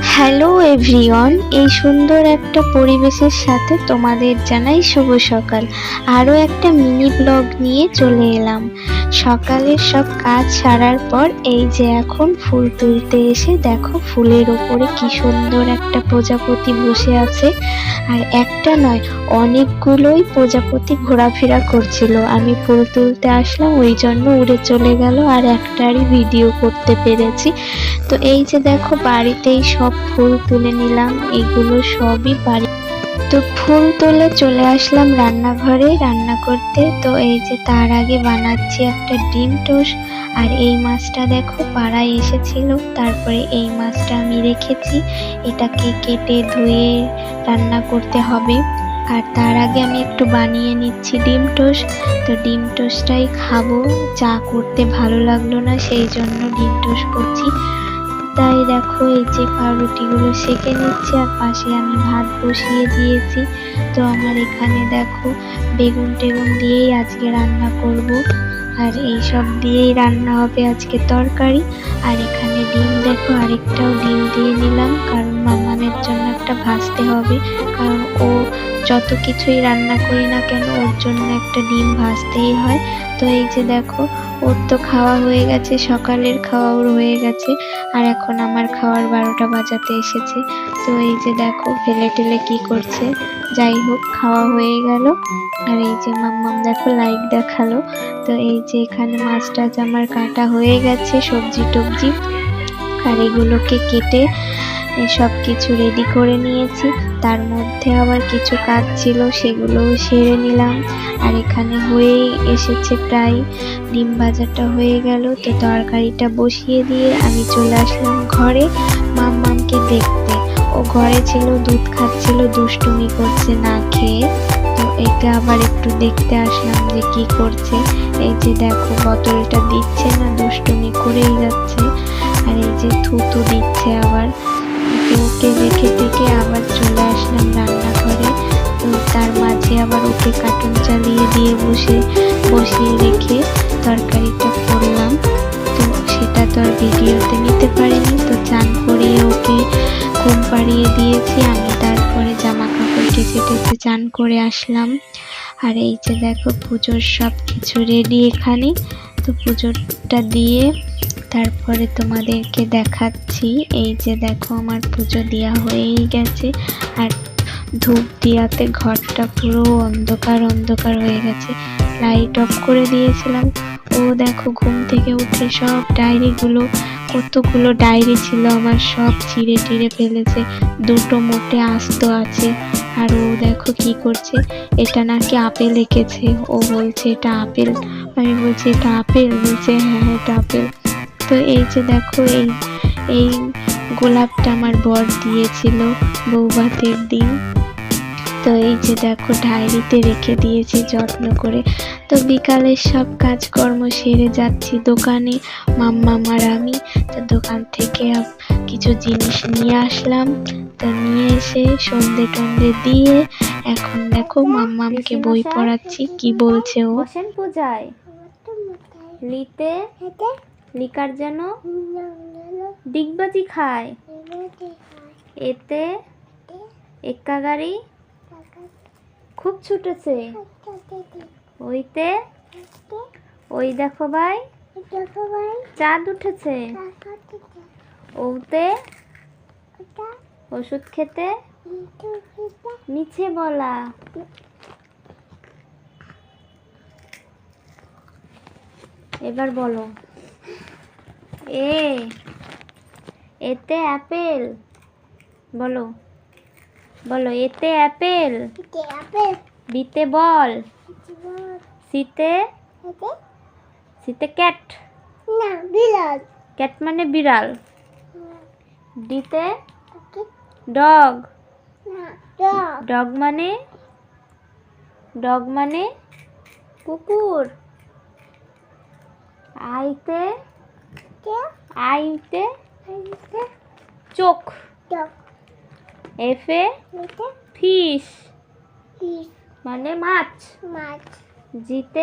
Hello everyone, এই সুন্দর একটা পরিবেশের সাথে তোমাদের জানাই শুভ সকাল। আরও একটা মিনি ব্লগ নিয়ে চলে এলাম। সকালের সব কাজ সারার পর এই যে এখন ফুল তুলতে এসে দেখো ফুলের ওপরে কি সুন্দর একটা প্রজাপতি বসে আছে। আর একটা নয়, অনেকগুলোই প্রজাপতি ঘোরাফেরা করছিল। আমি ফুল তুলতে আসলাম, ওই জন্য উড়ে চলে গেল আর একটারই ভিডিও করতে পেরেছি। তো এই যে দেখো, বাড়িতেই সব ফুল তুলে নিলাম। এগুলো সবই বাড়ি তো ফুল তুলে চলে আসলাম রান্নাঘরে রান্না করতে। তো এই যে তার আগে বানাচ্ছি একটা ডিম টোস্ট। আর এই মাছটা দেখো পাড়ায় এসেছিল। তারপরে এই মাছটা আমি রেখেছি। এটাকে কেটে ধুয়ে রান্না করতে হবে। আর তার আগে আমি একটু বানিয়ে নিচ্ছি ডিম টোস্ট। তো ডিম টোস্টটাই খাব। চা করতে ভালো লাগল না সেই জন্য ডিম টোস্ট করছি। তাই দেখো, এই যে পাউরুটিগুলো সেঁকে নিচ্ছি আর পাশে আমি ভাত বসিয়ে দিয়েছি। তো আমার এখানে দেখো, বেগুন টেগুন দিয়েই আজকে রান্না করব। আর এই সব দিয়েই রান্না হবে আজকে তরকারি। আর এখানে ডিম দেখো, আরেকটাও ডিম দিয়ে নিলাম, কারণ মামামের জন্য একটা ভাজতে হবে। কারণ ও যত কিছুই রান্না করি না কেন, ওর জন্য একটা ডিম ভাজতেই হয়। তো এই যে দেখো ওর তো খাওয়া হয়ে গেছে, সকালের খাওয়া ওর হয়ে গেছে, আর এখন আমার খাওয়ার বারোটা বাজাতে এসেছে। তো এই যে দেখো, ফেলে টেলে কি করছে। যাই হোক, খাওয়া হয়ে গেল। আর এই যে মাম্মাম দেখো লাইক দেখাল। তো এই যে এখানে মাছ টাছ আমার কাটা হয়ে গেছে, সবজি টবজি। আর এগুলোকে কেটে সব কিছু রেডি করে নিয়েছি। তার মধ্যে আবার কিছু কাজ ছিল, সেগুলোও সেরে নিলাম। আর এখানে হয়েই এসেছে প্রায়। ডিম ভাজাটা হয়ে গেল, তো তরকারিটা বসিয়ে দিয়ে আমি চলে আসলাম ঘরে মাম্মামকে দেখতে। ও ঘরে ছিল, দুধ খাচ্ছিল, দুষ্টুমি করছে না খেয়ে। তো এটা আবার একটু দেখতে আসলাম যে কি করছে। এই যে দেখো, বোতলটা দিচ্ছে না, দুষ্টুমি করেই যাচ্ছে। আর এই যে থুতু দিচ্ছে আবার। ওকে রেখে থেকে আবার চলে আসলাম রান্নাঘরে। তো তার মাঝে আবার ওকে কার্টুন চালিয়ে দিয়ে বসে, বসিয়ে রেখে তরকারিটা করলাম। তো সেটা তো আর ভিডিওতে নিতে পারিনি। তো চান করিয়ে ওকে ঘুম পাড়িয়ে দিয়েছি। আমি তারপরে জামা কাপড় কেচে টেচে চান করে আসলাম। আর এই যে দেখো পুজোর সব কিছু রেডি এখানে। তো পুজোটা দিয়ে তারপরে তোমাদেরকে দেখাচ্ছি। এই যে দেখো, আমার পুজো দেওয়া হয়েই গেছে। আর ধূপ দিয়াতে ঘরটা পুরো অন্ধকার অন্ধকার হয়ে গেছে। লাইট অফ করে দিয়েছিলাম। ও দেখো, ঘুম থেকে উঠে সব ডায়েরিগুলো কতগুলো ডায়েরি ছিল আমার, সব ছিঁড়ে টিড়ে ফেলেছে। দুটো মোটে আস্ত আছে। আর ও দেখো কি করছে, এটা নাকি আপেল এঁকেছে। ও বলছে, এটা আপেল? আমি বলছি, এটা আপেল? বলছে হ্যাঁ এটা আপেল। তো এই যে দেখো, এই এই গোলাপটা আমার বর দিয়েছিল বৌভাতের দিন। তো এই যে দেখো, ডায়েরিতে রেখে দিয়েছি যত্ন করে। তো বিকালের সব কাজকর্ম সেরে যাচ্ছি দোকানে মাম্মাম আর আমি। তো দোকান থেকে কিছু জিনিস নিয়ে আসলাম। তো নিয়ে এসে সন্ধে টন্ধে দিয়ে এখন দেখো মাম্মামকে বই পড়াচ্ছি, কি বলছে ও? পূজায়। লিতে। লিকার যেন ডিগবাজি খায়। এতে এক্কা গাড়ি খুব ছুটেছে। ওইতে ওই দেখো ভাই চাঁদ উঠেছে। ওতে ওষুধ খেতে নিচে বলা। এবার বলো। এ এতে অ্যাপেল। বলো বলো এতে অ্যাপেল। বিতে বল। সিতে? সিতে ক্যাট। ক্যাট মানে বিড়াল। ডিতে? ডগ। ডগ মানে? ডগ মানে? কুকুর। আইতে? আইতে চোখ। এফে ফিশ মানে মাছ। জিতে